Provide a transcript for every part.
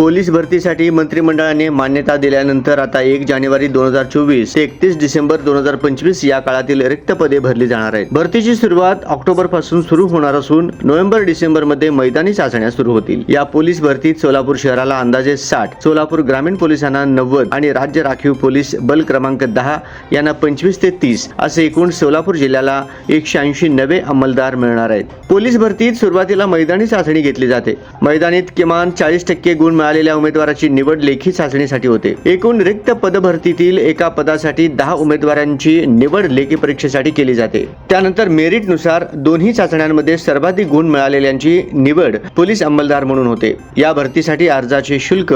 Police भरतीसाठी मंत्रिमंडळाने मान्यता दिल्यानंतर आता एक जानेवारी दोन हजार चोवीस ते एकतीस डिसेंबर दोन हजार पंचवीस या काळातील रिक्त पदे भरली जाणार आहेत. भरतीची सुरुवात ऑक्टोबरपासून सुरू होणार असून नोव्हेंबर डिसेंबरमध्ये मैदानी चाचण्या सुरू होतील. या पोलीस भरतीत सोलापूर शहराला अंदाजे साठ सोलापूर ग्रामीण पोलिसांना नव्वद आणि राज्य राखीव पोलीस बल क्रमांक दहा यांना पंचवीस ते तीस असे एकूण सोलापूर जिल्ह्याला एकशे ऐंशी नवे अंमलदार मिळणार आहेत. पोलीस भरतीत सुरुवातीला मैदानी चाचणी घेतली जाते. मैदानीत किमान चाळीस टक्के गुण आलेल्या उमेदवाराची निवड लेखी चाचणीसाठी होते. एकूण रिक्त पदभरतीतील एका पदासाठी दहा उमेदवारांची निवड लेखी परीक्षेसाठी केली जाते. त्यानंतर मेरिटनुसार दोन्ही चाचण्यांमध्ये सर्वाधिक गुण मिळालेल्यांची निवड पोलीस अंमलदार म्हणून होते. या भरतीसाठी अर्जाचे शुल्क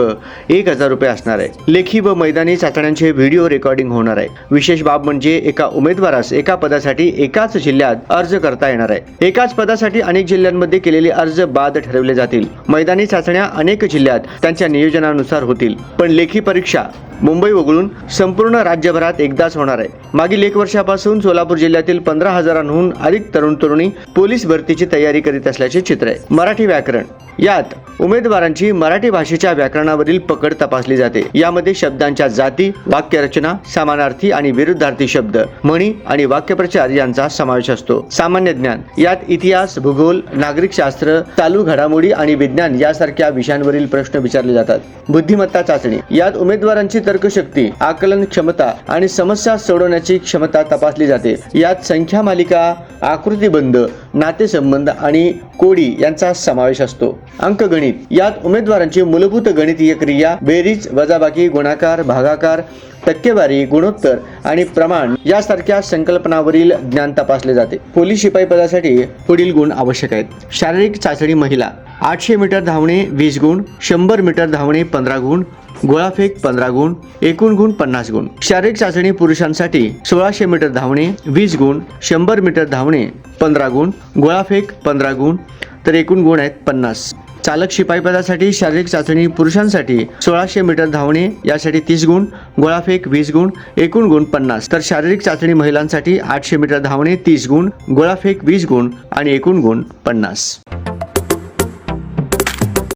एक हजार रुपये असणार आहे. लेखी व मैदानी चाचण्यांचे व्हिडिओ रेकॉर्डिंग होणार आहे. विशेष बाब म्हणजे एका उमेदवारास एका पदासाठी एकाच जिल्ह्यात अर्ज करता येणार आहे. एकाच पदासाठी अनेक जिल्ह्यांमध्ये केलेले अर्ज बाद ठरवले जातील. मैदानी चाचण्या अनेक जिल्ह्यात त्यांच्या नियोजनानुसार होतील. पण लेखी परीक्षा मुंबई वगळून संपूर्ण राज्यभरात एकदाच होणार आहे. मागील एक वर्षापासून सोलापूर जिल्ह्यातील पंधरा हजारांहून अधिक तरुण तरुणी पोलीस भरतीची तयारी करीत असल्याचे चित्र आहे. मराठी व्याकरण. यात उमेदवारांची मराठी भाषेच्या व्याकरणावरील पकड तपासली जाते. यामध्ये शब्दांच्या जाती वाक्यरचना समानार्थी आणि विरुद्धार्थी शब्द म्हणी आणि वाक्यप्रचार यांचा समावेश असतो. सामान्य ज्ञान यात इतिहास भूगोल नागरिकशास्त्र चालू घडामोडी आणि विज्ञान यासारख्या विषयांवरील प्रश्न विचारले जातात. बुद्धिमत्ता चाचणी यात उमेदवारांची तर्कशक्ती आकलन क्षमता आणि समस्या सोडवण्याची क्षमता तपासली जाते. यात संख्या मालिका आकृतीबंध नातेसंबंध आणि कोडी यांचा समावेश असतो. अंकगणित यात उमेदवारांची मूलभूत गणितीय क्रिया बेरीज वजाबाकी गुणाकार भागाकार टक्केवारी गुणोत्तर आणि प्रमाण यासारख्या संकल्पनावरील ज्ञान तपासले जाते. पोलीस शिपाई पदासाठी पुढील गुण आवश्यक आहेत. शारीरिक चाचणी महिला. आठशे मीटर धावणे वीस गुण. शंभर मीटर धावणे पंधरा गुण. गोळाफेक पंधरा गुण एकूण गुण पन्नास गुण. शारीरिक चाचणी पुरुषांसाठी सोळाशे मीटर धावणे वीस गुण शंभर मीटर धावणे पंधरा गुण. गोळाफेक पंधरा गुण तर एकूण गुण आहेत पन्नास. चालक शिपाई पदासाठी शारीरिक चाचणी पुरुषांसाठी सोळाशे मीटर धावणे यासाठी तीस गुण गोळाफेक वीस गुण एकूण गुण पन्नास. तर शारीरिक चाचणी महिलांसाठी आठशे मीटर धावणे तीस गुण गोळाफेक वीस गुण आणि एकूण गुण पन्नास.